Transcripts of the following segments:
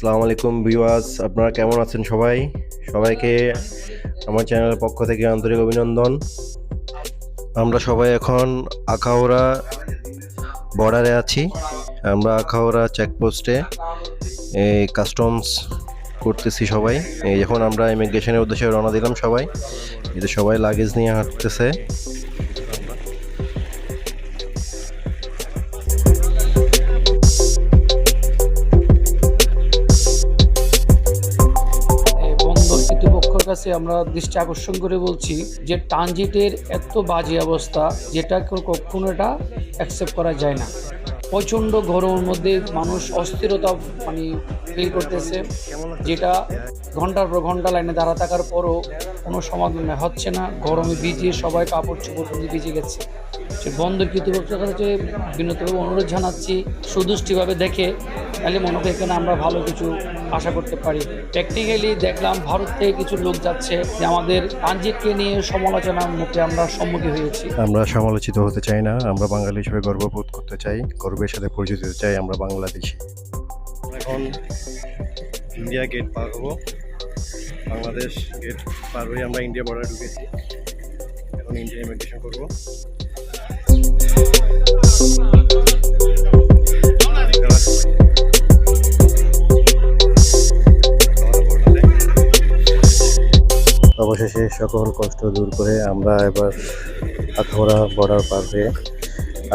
আসসালামু আলাইকুম ভিউয়ার্স, আপনারা কেমন আছেন সবাই? সবাইকে আমার চ্যানেলের পক্ষ থেকে আন্তরিক অভিনন্দন। আমরা সবাই এখন আখাউড়া বর্ডারে আছি। আমরা আখাউড়া চেকপোস্টে এই কাস্টমস করতেছি সবাই। এই যখন আমরা ইমিগ্রেশনের উদ্দেশ্যে রওনা দিলাম সবাই যে সবাই লাগেজ নিয়ে হাঁটতেছে। কাছে আমরা দৃষ্টি আকর্ষণ করে বলছি যে ট্রানজিটের এত বাজে অবস্থা যেটা কখনো এটা অ্যাকসেপ্ট করা যায় না। প্রচণ্ড গরমের মধ্যে মানুষ অস্থিরতা মানে ফিল করতেছে, যেটা ঘণ্টার পর ঘণ্টা লাইনে দাঁড়া থাকার পরও কোনো সমাধান হচ্ছে না। গরমে ভিজিয়ে সবাই কাপড় চোপড় ভিজে গেছে। সে বন্দর কর্তৃপক্ষের কাছে বিনতভাবে অনুরোধ জানাচ্ছি, সুদৃষ্টিভাবে দেখে তাহলে মনে হয় এখানে আমরা ভালো কিছু আশা করতে পারি। প্র্যাকটিক্যালি দেখলাম ভারত থেকে কিছু লোক যাচ্ছে যে আমাদের ট্রানজিটকে নিয়ে সমালোচনার মুখে আমরা সম্মুখীন হয়েছি। আমরা সমালোচিত হতে চাই না আমরা বাঙালি হিসেবে গর্ববোধ করতে চাই গর্বের সাথে পরিচিত হতে চাই আমরা বাংলাদেশি। এখন ইন্ডিয়া গেট পার হব। বাংলাদেশ গেট পার হয়ে আমরা ইন্ডিয়া বর্ডার ঢুকেছি। এখন ইন্ডিয়া ইমিগ্রেশন করব। অবশেষে সকল কষ্ট দূর করে আমরা এবার আখাউড়া বর্ডার পার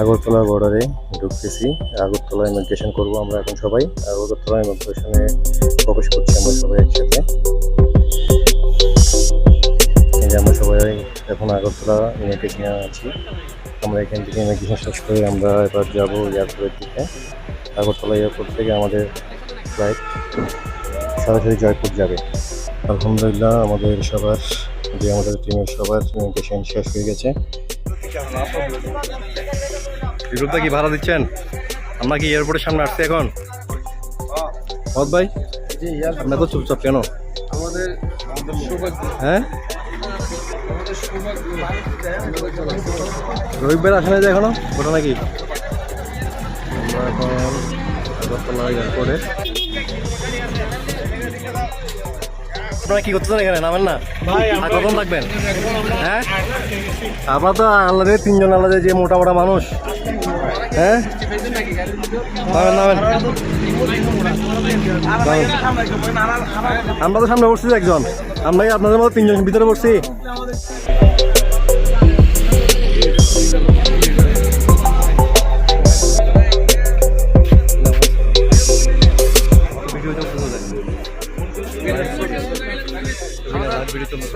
আগরতলা বর্ডারে ঢুকতেছি। আগরতলা ইমিগ্রেশন করব আমরা এখন সবাই। আগরতলা ইমিগ্রেশনে প্রবেশ করছি আমরা সবাই একসাথে। আমরা সবাই এখন আগরতলা ইমিগ্রেশনে আছি। আমরা এখান থেকে ইমিগ্রেশন শেষ করে আমরা এবার যাব এয়ারপোর্টের দিকে। আগরতলা এয়ারপোর্ট থেকে আমাদের ফ্লাইট সরাসরি জয়পুর যাবে। আলহামদুলিল্লাহ আমাদের সবার যে আমাদের টিমের সবার ইমিগ্রেশন শেষ হয়ে গেছে। ইউরোপটা কি ভাড়া দিচ্ছেন? আমরা কি এয়ারপোর্টের সামনে আসছি এখন? মত ভাই আপনার তো চুপচাপ কেন? আমাদের হ্যাঁ? রবিবার আসে না যে এখনও? ওটা নাকি আমরা এখন আগরতলা এয়ারপোর্টে আপনারা কি করতে চান এখানে? নামেন না। আর কখন থাকবেন? হ্যাঁ? আপনারা তো আলাদা তিনজন আলাদা যে মোটা মোটা মানুষ। হ্যাঁ? নামেন। আমরা তো সামনে বসছি একজন। আমরা আপনাদের মতো তিনজন ভিতরে বসছি।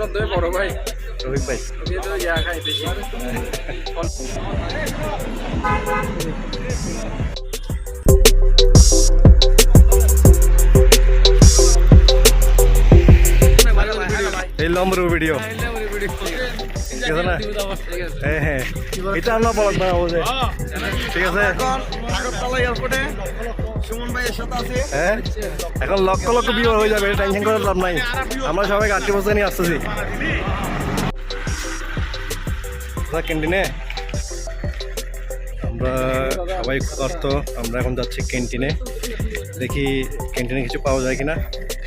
বড় ভাই। রফিক ভাই। ইয়া খাই বেশি। এই লম্বর ভিডিও ঠিক আছে না? হ্যাঁ হ্যাঁ। এটা আমরা বলক বুঝে ঠিক আছে? আগরতলা এয়ারপোর্টে হ্যাঁ? এখন লক্ষ লক্ষ বিয়ে হয়ে যাবে টেনশন করার লাভ নাই। আমরা সবাই আটটি বছর নিয়ে আসতেছি। ক্যান্টিনে আমরা সবাই ক্ষুধার্ত আমরা এখন যাচ্ছি ক্যান্টিনে দেখি ক্যান্টিনে কিছু পাওয়া যায় কিনা।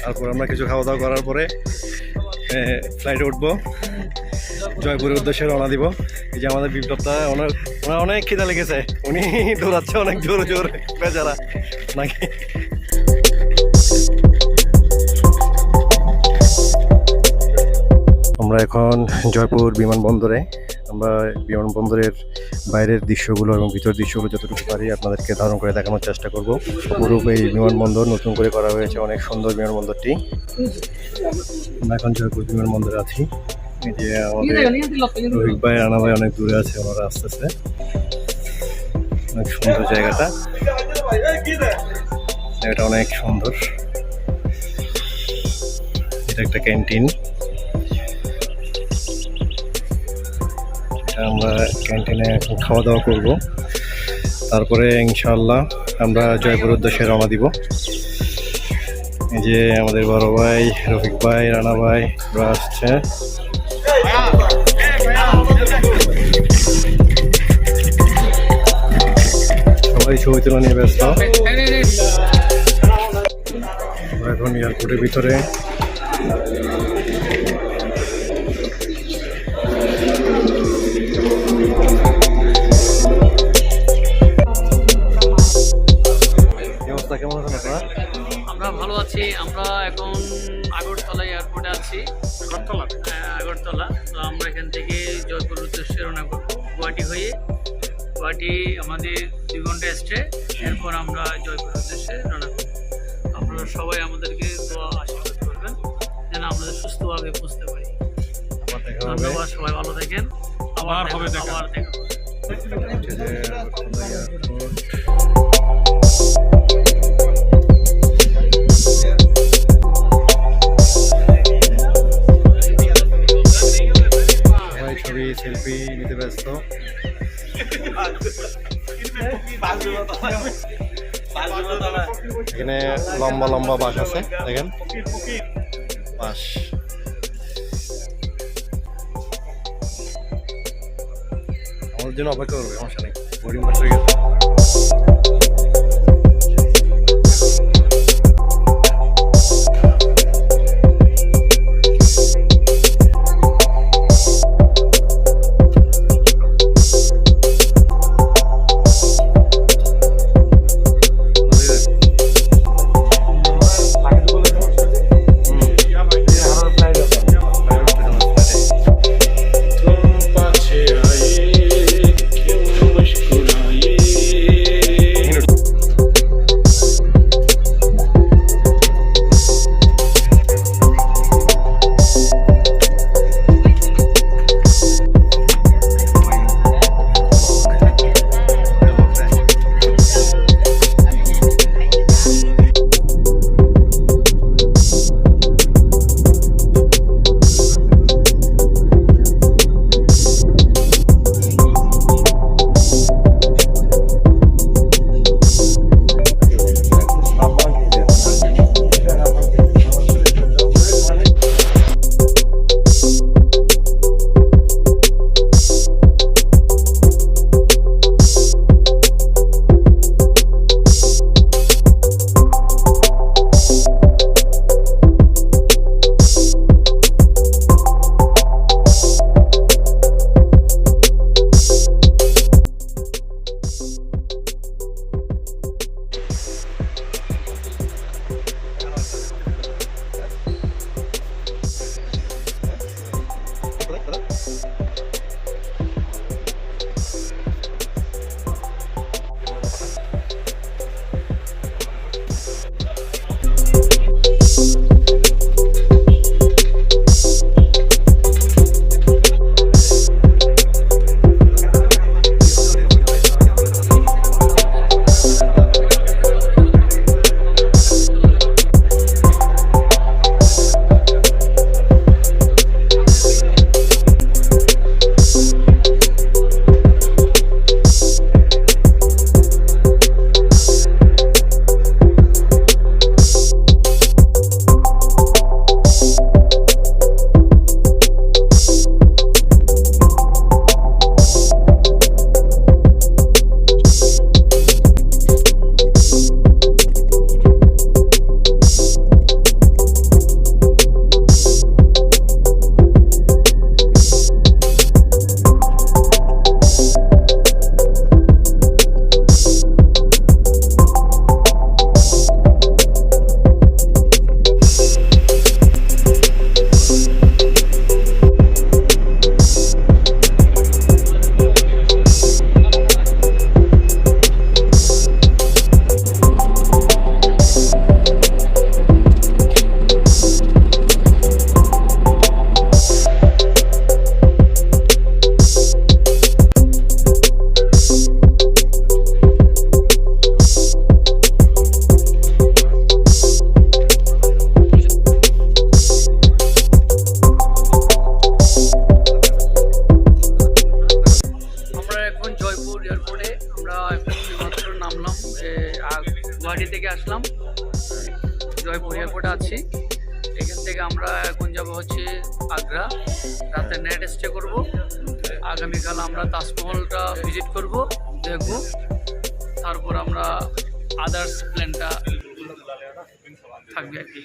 তারপর আমরা কিছু খাওয়া দাওয়া করার পরে ফ্লাইটে উঠবো। জয়পুরের উদ্দেশ্যে রওনা দিব। এই যে আমাদের বিপ্লবটা ওনার ওনার অনেক খিদা লেগেছে। উনি দৌড়াচ্ছে অনেক জোরে জোরে, বেচারা। নাকি আমরা এখন জয়পুর বিমানবন্দরে। আমরা বিমানবন্দরের বাইরের দৃশ্যগুলো এবং ভিতরের দৃশ্যগুলো যতটুকু পারি আপনাদেরকে ধারণ করে দেখানোর চেষ্টা করব। পুরুপ এই বিমানবন্দর নতুন করে করা হয়েছে অনেক সুন্দর বিমানবন্দরটি। আমরা এখন জয়পুর বিমানবন্দরে আছি। যে আমাদের রোহিত ভাই, রানা ভাই অনেক দূরে আছে, ওনারা আসতেছে। অনেক সুন্দর জায়গাটা। জায়গাটা অনেক সুন্দর। এটা একটা ক্যান্টিন। আমরা ক্যান্টিনে খাওয়া দাওয়া করব। তারপরে ইনশাল্লাহ আমরা জয়পুর উদ্দেশ্যে রওনা দিব। এই যে আমাদের বড় ভাই, রফিক ভাই, রানা ভাই, ওরা আসছে। সবাই ছবি তোলা নিয়ে ব্যস্ত। এখন এয়ারপোর্টের ভিতরে। কেমন আছেন আপনারা? আমরা ভালো আছি। আমরা এখন আগরতলা এয়ারপোর্টে আছি। হ্যাঁ, আগরতলা। তো আমরা এখান থেকে জয়পুর উদ্দেশ্যে রওনা করব। গুয়াহাটি হয়ে গুয়াহাটি আমাদের দুই ঘণ্টা স্টে এরপর আমরা জয়পুর উদ্দেশ্যে করব। আপনারা সবাই আমাদেরকে দোয়া আশীর্বাদ করবেন যেন আমরা সুস্থভাবে পৌঁছতে পারি। ধন্যবাদ সবাই ভালো থাকেন। আবার হবে আবার দেখা লম্বা লম্বা বাস আছে দেখেন। বাস। আমাদের জন্য অপেক্ষা করবে সমস্যা নেই। বোর্ডিং গেছে। আগ্রা। রাতে নাইট স্টে করব। আগামীকাল আমরা তাজমহলটা ভিজিট করব, দেখব। তারপর আমরা আদার্স প্ল্যানটা থাকবে আর কি।